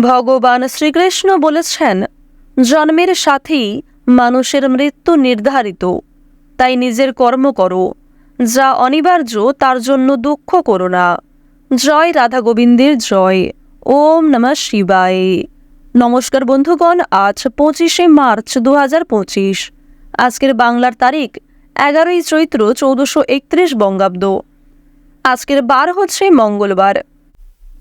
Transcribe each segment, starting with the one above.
ভগবান শ্রীকৃষ্ণ বলেছেন, জন্মের সাথেই মানুষের মৃত্যু নির্ধারিত। তাই নিজের কর্ম করো। যা অনিবার্য, তার জন্য দুঃখ করো না। জয় রাধা গোবিন্দের জয়। ওম নমঃ শিবায়। নমস্কার বন্ধুগণ, আজ পঁচিশে মার্চ দু হাজার পঁচিশ। আজকের বাংলার তারিখ এগারোই চৈত্র চৌদ্দশো একত্রিশ বঙ্গাব্দ। আজকের বার হচ্ছে মঙ্গলবার।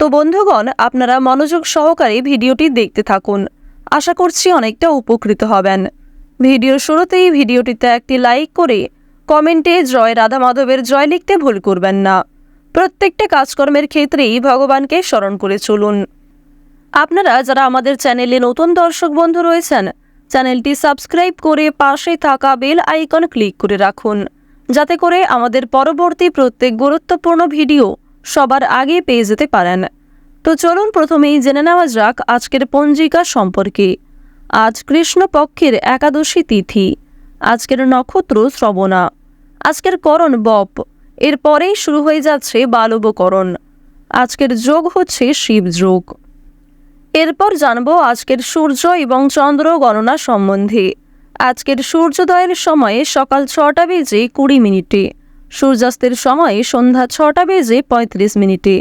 তো বন্ধুগণ, আপনারা মনোযোগ সহকারে ভিডিওটি দেখতে থাকুন। আশা করছি অনেকটা উপকৃত হবেন। ভিডিও শুরুতেই ভিডিওটিতে একটি লাইক করে কমেন্টে জয় রাধা মাধবের জয় লিখতে ভুল করবেন না। প্রত্যেকটা কাজকর্মের ক্ষেত্রেই ভগবানকে স্মরণ করে চলুন। আপনারা যারা আমাদের চ্যানেলে নতুন দর্শক বন্ধু রয়েছেন, চ্যানেলটি সাবস্ক্রাইব করে পাশে থাকা বেল আইকন ক্লিক করে রাখুন। যাতে করে আমাদের পরবর্তী প্রত্যেক গুরুত্বপূর্ণ ভিডিও সবার আগে পেয়ে যেতে পারেন। তো চলুন প্রথমেই জেনে নেওয়া যাক আজকের পঞ্জিকা সম্পর্কে। আজ কৃষ্ণপক্ষের একাদশী তিথি। আজকের নক্ষত্র শ্রবণা। আজকের করণ বপ। এরপরেই শুরু হয়ে যাচ্ছে বালবকরণ। আজকের যোগ হচ্ছে শিব যোগ। এরপর জানব আজকের সূর্য এবং চন্দ্র গণনা সম্বন্ধে। আজকের সূর্যোদয়ের সময়ে সকাল ছটা বেজে কুড়ি মিনিটে। সূর্যাস্তের সময়ে সন্ধ্যা ছটা বেজে পঁয়ত্রিশ মিনিটে।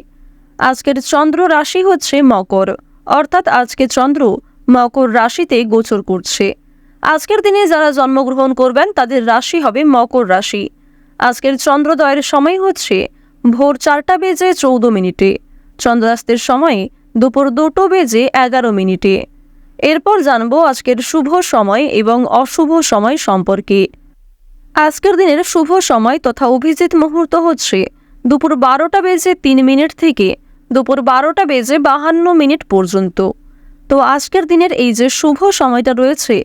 আজকের চন্দ্র রাশি হচ্ছে মকর, অর্থাৎ আজকে চন্দ্র মকর রাশিতে গোচর করছে। আজকের দিনে যারা জন্মগ্রহণ করবেন, তাদের রাশি হবে মকর রাশি। আজকের চন্দ্রোদয়ের সময় হচ্ছে ভোর চারটা বেজে চৌদ্দ মিনিটে, চন্দ্রাস্তের সময় দুপুর দুটো বেজে এগারো মিনিটে। এরপর জানব আজকের শুভ সময় এবং অশুভ সময় সম্পর্কে। আজকের দিনের শুভ সময় তথা অভিজিৎ মুহূর্ত হচ্ছে দুপুর বারোটা বেজে তিন মিনিট থেকে দুপুর বারোটা বেজে বাহান্ন মিনিট পর্যন্ত। তো আজকের দিনের এই যে শুভ সময়টা রয়েছে,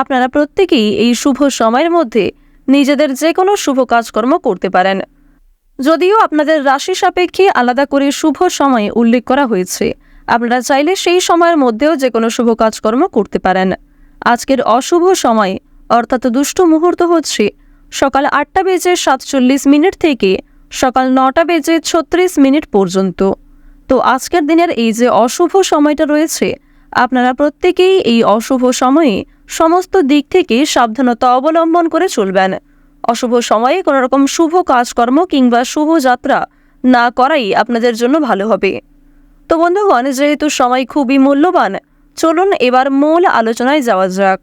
আপনারা প্রত্যেকেই এই শুভ সময়ের মধ্যে নিজেদের যে কোনো শুভ কাজকর্ম করতে পারেন। যদিও আপনাদের রাশি সাপেক্ষে আলাদা করে শুভ সময় উল্লেখ করা হয়েছে, আপনারা চাইলে সেই সময়ের মধ্যেও যে কোনো শুভ কাজকর্ম করতে পারেন। আজকের অশুভ সময় অর্থাৎ দুষ্ট মুহূর্ত হচ্ছে সকাল আটটা বেজে সাতচল্লিশ মিনিট থেকে সকাল নটা বেজে ছত্রিশ মিনিট পর্যন্ত। তো আজকের দিনের এই যে অশুভ সময়টা রয়েছে, আপনারা প্রত্যেকেই এই অশুভ সময়ে সমস্ত দিক থেকে সাবধানতা অবলম্বন করে চলবেন। অশুভ সময়ে কোনো রকম শুভ কাজকর্ম কিংবা শুভ যাত্রা না করাই আপনাদের জন্য ভালো হবে। তো বন্ধুগণ, যেহেতু সময় খুবই মূল্যবান, চলুন এবার মূল আলোচনায় যাওয়া যাক।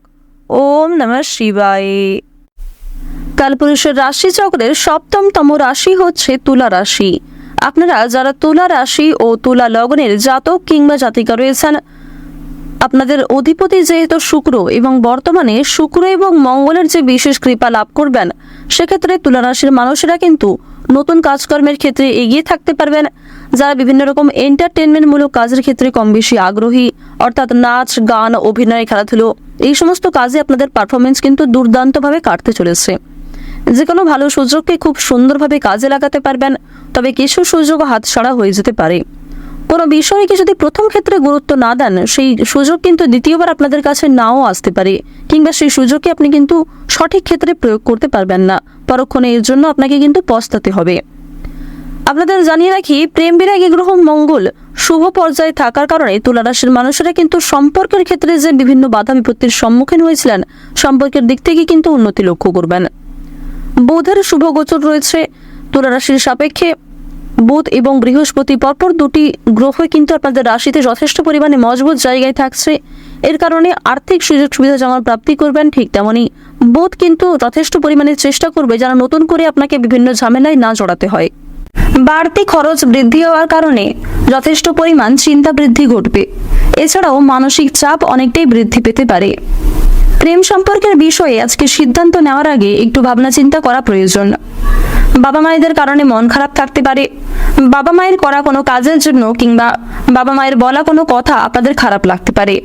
ওম নমঃ শিবায়। কালপুরুষের রাশিচক্রের সপ্তমতম রাশি হচ্ছে তুলা রাশি। আপনারা যারা তুলা রাশি ও তুলা লগ্নের জাতক কিংবা জাতিকা রয়েছেন, আপনাদের অধিপতি যেহেতু শুক্র এবং বর্তমানে শুক্র এবং মঙ্গলের যে বিশেষ কৃপা লাভ করবেন, সেক্ষেত্রে তুলা রাশির মানুষেরা কিন্তু নতুন কাজকর্মের ক্ষেত্রে এগিয়ে থাকতে পারবেন। যারা বিভিন্ন রকম এন্টারটেনমেন্টমূলক কাজের ক্ষেত্রে কম বেশি আগ্রহী, অর্থাৎ নাচ, গান, অভিনয়, খেলাধুলো, এই সমস্ত কাজে আপনাদের পারফরমেন্স কিন্তু দুর্দান্তভাবে কাটতে চলেছে। যে কোনো ভালো সুযোগকে খুব সুন্দরভাবে কাজে লাগাতে পারবেন, তবে কিছু সুযোগ হাতছাড়া হয়ে যেতে পারে। কোনো বিষয়কে যদি প্রথম ক্ষেত্রে গুরুত্ব না দেন, সেই সুযোগ কিন্তু দ্বিতীয়বার আপনাদের কাছে নাও আসতে পারে, কিংবা সেই সুযোগকে আপনি কিন্তু সঠিক ক্ষেত্রে প্রয়োগ করতে পারবেন না। পরক্ষণে এর জন্য আপনাকে কিন্তু পস্তাতে হবে। আপনাদের জানিয়ে রাখি, প্রেম বিরাগী গ্রহ মঙ্গল শুভ পর্যায়ে থাকার কারণে তুলা রাশির মানুষেরা কিন্তু সম্পর্কের ক্ষেত্রে যে বিভিন্ন বাধা বিপত্তির সম্মুখীন হয়েছিলেন, সম্পর্কের দিক থেকে কিন্তু উন্নতি লক্ষ্য করবেন। বুধের শুভ গোচর রয়েছে। তুলা রাশির সাপেক্ষে বুধ এবং বৃহস্পতি পরপর দুটি গ্রহ কিন্তু আপনাদের রাশিতে যথেষ্ট পরিমাণে মজবুত জায়গায় থাকছে। এর কারণে আর্থিক সুযোগ সুবিধা যেমন প্রাপ্তি করবেন, ঠিক তেমনই বুধ কিন্তু যথেষ্ট পরিমাণে চেষ্টা করবে যেন নতুন করে আপনাকে বিভিন্ন ঝামেলায় না জড়াতে হয়। বাড়তি খরচ বৃদ্ধি হওয়ার কারণে যথেষ্ট পরিমাণ চিন্তা বৃদ্ধি ঘটবে। এছাড়াও মানসিক চাপ অনেকটাই বৃদ্ধি পেতে পারে। প্রেম সম্পর্কের বিষয়ে আজকে সিদ্ধান্ত নেওয়ার আগে একটু ভাবনা চিন্তা করা প্রয়োজন। বাবা মায়েদের কারণে মন খারাপ থাকতে পারে। বাবা মায়ের করা কোনো কাজের জন্য কিংবা বাবা মায়ের বলা কোনো কথা আপনাদের খারাপ লাগতে পারে।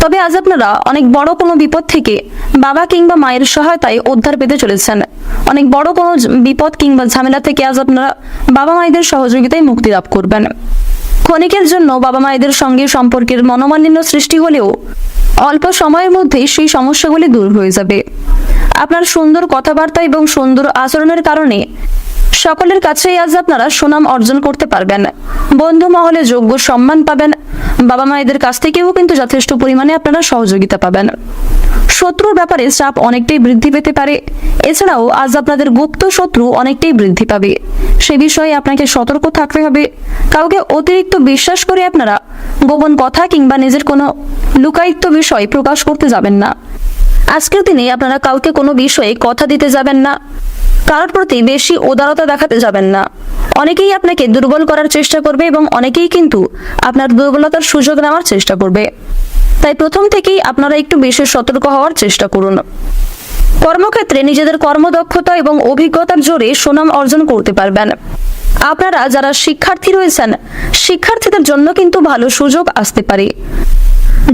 তবে আজ আপনারা অনেক বড় কোনো বিপদ থেকে বাবা কিংবা মায়ের সহায়তায় উদ্ধার পেতে চলেছেন। অনেক বড় কোনো বিপদ কিংবা ঝামেলা থেকে আজ আপনারা বাবা মায়েদের সহযোগিতায় মুক্তি লাভ করবেন। ক্ষণিকের জন্য বাবা মায়েদের সঙ্গে সম্পর্কের মনোমালিন্য সৃষ্টি হলেও অল্প সময়ের মধ্যেই সেই সমস্যাগুলি দূর হয়ে যাবে। আপনার সুন্দর কথাবার্তা এবং সুন্দর আচরণের কারণে সকলের কাছেই আজ আপনারা সুনাম অর্জন করতে পারবেন। বন্ধু মহলে যোগ্য সম্মান পাবেন। বাবা মায়েদের কাছ থেকেও কিন্তু যথেষ্ট পরিমাণে আপনারা সহযোগিতা পাবেন। শত্রুর ব্যাপারে চাপ অনেকটাই বৃদ্ধি পেতে পারে। এছাড়াও আজ আপনাদের গুপ্ত শত্রু অনেকটাই বৃদ্ধি পাবে। সে বিষয়ে আপনাকে সতর্ক থাকতে হবে। কাউকে অতিরিক্ত বিশ্বাস করে আপনারা গোপন কথা কিংবা নিজের কোনো লুকায়িত্ব বিষয় প্রকাশ করতে যাবেন না। আজকের দিনে আপনারা কাউকে কোনো বিষয়ে কথা দিতে যাবেন না। কারোর প্রতি বেশি উদারতা দেখাতে যাবেন না। অনেকেই আপনাকে দুর্বল করার চেষ্টা করবে এবং অনেকেই কিন্তু আপনার দুর্বলতার সুযোগ নেওয়ার চেষ্টা করবে। তাই প্রথম থেকেই আপনারা একটু বিশেষ সতর্ক হওয়ার চেষ্টা করুন। কর্মক্ষেত্রে নিজেদের কর্মদক্ষতা এবং অভিজ্ঞতার জোরে সুনাম অর্জন করতে পারবেন। আপনারা যারা শিক্ষার্থী রয়েছেন, শিক্ষার্থীদের জন্য কিন্তু ভালো সুযোগ আসতে পারে।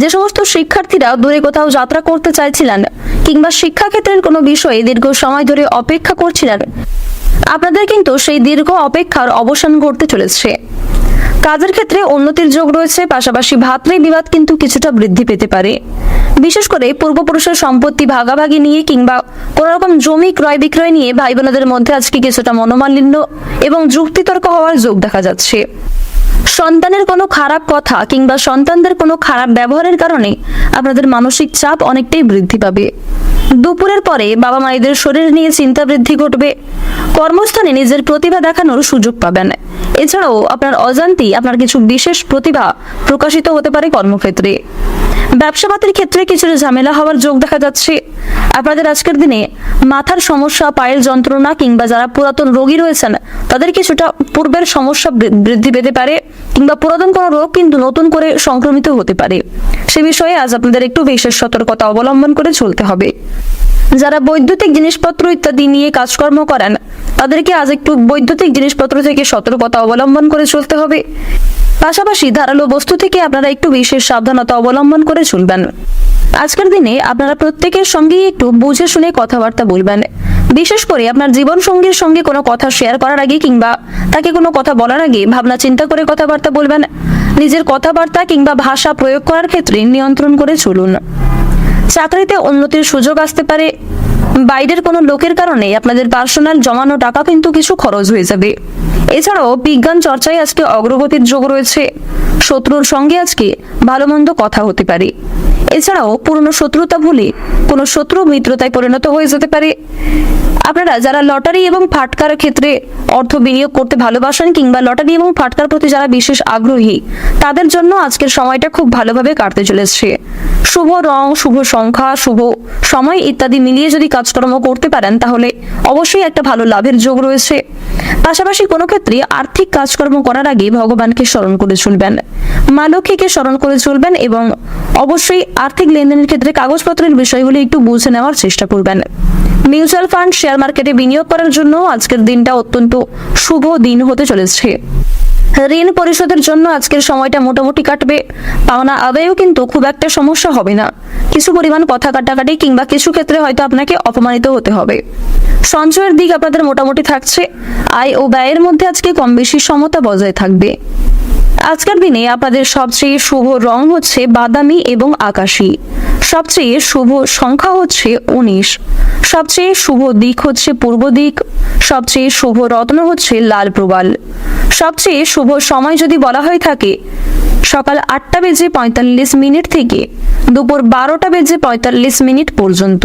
যে সমস্ত শিক্ষার্থীরা দূরে কোথাও যাত্রা করতে চাইছিলেন কিংবা শিক্ষাক্ষেত্রের কোনো বিষয়ে দীর্ঘ সময় ধরে অপেক্ষা করছিলেন, আপনাদের কিন্তু সেই দীর্ঘ অপেক্ষার অবসান ঘটতে চলেছে। কাজের ক্ষেত্রে উন্নতির যোগ রয়েছে, পাশাপাশি ভাতৃ বিবাদ কিন্তু কিছুটা বৃদ্ধি পেতে পারে। বিশেষ করে পূর্বপুরুষের সম্পত্তি ভাগাভাগি নিয়ে কিংবা কোনো রকম জমি ক্রয় বিক্রয় নিয়ে ভাই বোনদের মধ্যে আজকে কিছুটা মনোমালিন্য এবং যুক্তিতর্ক হওয়ার যোগ দেখা যাচ্ছে। সন্তানের কোনো খারাপ কথা কিংবা সন্তানদের কোনো খারাপ ব্যবহারের কারণে আপনাদের মানসিক চাপ অনেকটাই বৃদ্ধি পাবে। দুপুরের পরে বাবা মায়েদের শরীর নিয়ে চিন্তা বৃদ্ধি ঘটবে। কর্মস্থানে নিজের প্রতিভা দেখানোর সুযোগ পাবেন। এছাড়াও আপনার অজান্তি আপনার কিছু বিশেষ প্রতিভা প্রকাশিত হতে পারে কর্মক্ষেত্রে। ব্যবসাপাতির ক্ষেত্রে কিছুটা ঝামেলা হওয়ার যোগ দেখা যাচ্ছে। আপনাদের আজকের দিনে মাথার সমস্যা, পায়ের যন্ত্রণা কিংবা যারা পুরাতন রোগী রয়েছেন, তাদের কিছুটা পূর্বের সমস্যা বৃদ্ধি পেতে পারে। কিংবা পুরাতন কোনো রোগ কিন্তু নতুন করে সংক্রমিত হতে পারে। সে বিষয়ে আজ আপনাদের একটু বিশেষ সতর্কতা অবলম্বন করে চলতে হবে। যারা বৈদ্যুতিক জিনিসপত্র ইত্যাদি নিয়ে কাজকর্ম করেন, তাদেরকে আজ একটু বৈদ্যুতিক জিনিসপত্র থেকে সতর্কতা অবলম্বন করে চলতে হবে। পাশাপাশি ধারালো বস্তু থেকে আপনারা একটু বিশেষ সাবধানতা অবলম্বন করে চলবেন। আজকের দিনে আপনারা প্রত্যেকের সঙ্গেই একটু বুঝে শুনে কথাবার্তা বলবেন। বিশেষ করে আপনার জীবন সঙ্গীর সঙ্গে কোনো কথা শেয়ার করার আগে কিংবা তাকে কোনো কথা বলার আগে ভাবনা চিন্তা করে কথাবার্তা বলবেন, নিজের কথাবার্তা কিংবা ভাষা প্রয়োগ করার ক্ষেত্রে নিয়ন্ত্রণ করে চলুন। চাকরিতে উন্নতির সুযোগ আসতে পারে, বাইরের কোনো লোকের কারণে আপনাদের পার্সোনাল জমানো টাকা কিন্তু কিছু খরচ হয়ে যাবে। এছাড়াও বিজ্ঞান চর্চায় আজকে অগ্রগতির যোগ রয়েছে। শত্রুর সঙ্গে আজকে ভালো মন্দ কথা হতে পারে। এছাড়াও পুরনো শত্রুতা ভুলে কোনো শত্রু মিত্রতায় পরিণত হয়ে যেতে পারে। আপনারা যারা লটারি এবং ফাটকার ক্ষেত্রে অর্থ বিনিয়োগ করতে ভালোবাসেন কিংবা লটারি এবং ফাটকার প্রতি যারা বিশেষ আগ্রহী, তাদের জন্য আজকের সময়টা খুব ভালোভাবে কাটতে চলেছে। শুভ রং, শুভ সংখ্যা, শুভ সময় ইত্যাদি মিলিয়ে যদি কাজকর্ম করতে পারেন, তাহলে অবশ্যই একটা ভালো লাভের যোগ রয়েছে। পাশাপাশি কোনো ক্ষেত্রে আর্থিক কাজকর্ম করার আগে ভগবানকে স্মরণ করে চলবেন। মা লক্ষ্মীকে স্মরণ করে চলবেন এবং অবশ্যই আর্থিক লেনদেনের ক্ষেত্রে কাগজপত্রের বিষয়গুলি একটু বুঝে নেওয়ার চেষ্টা করবেন। মিউচুয়াল ফান্ড, শেয়ার মার্কেটে বিনিয়োগ করার জন্য আজকের দিনটা অত্যন্ত শুভ দিন হতে চলেছে। ঋণ পরিশোধের জন্য আজকের সময়টা মোটামুটি কাটবে। পাওনা আদায়েও কিন্তু খুব একটা সমস্যা হবে না। কিছু পরিমাণ কথা কাটাকাটি কিংবা কিছু ক্ষেত্রে হয়তো আপনাকে অপমানিত হতে হবে। সঞ্চয়ের দিক আপনাদের মোটামুটি থাকছে। আয় ও ব্যয়ের মধ্যে আজকে কম বেশি সমতা বজায় থাকবে। আজকের দিনে আপনাদের সবচেয়ে শুভ রং হচ্ছে বাদামি এবং আকাশী। সবচেয়ে শুভ সংখ্যা হচ্ছে উনিশ। সবচেয়ে শুভ দিক হচ্ছে পূর্ব দিক। সবচেয়ে শুভ রত্ন হচ্ছে লাল প্রবাল। সবচেয়ে শুভ সময় যদি বলা হয়ে থাকে, সকাল আটটা বেজে পঁয়তাল্লিশ মিনিট থেকে দুপুর বারোটা বেজে পঁয়তাল্লিশ মিনিট পর্যন্ত।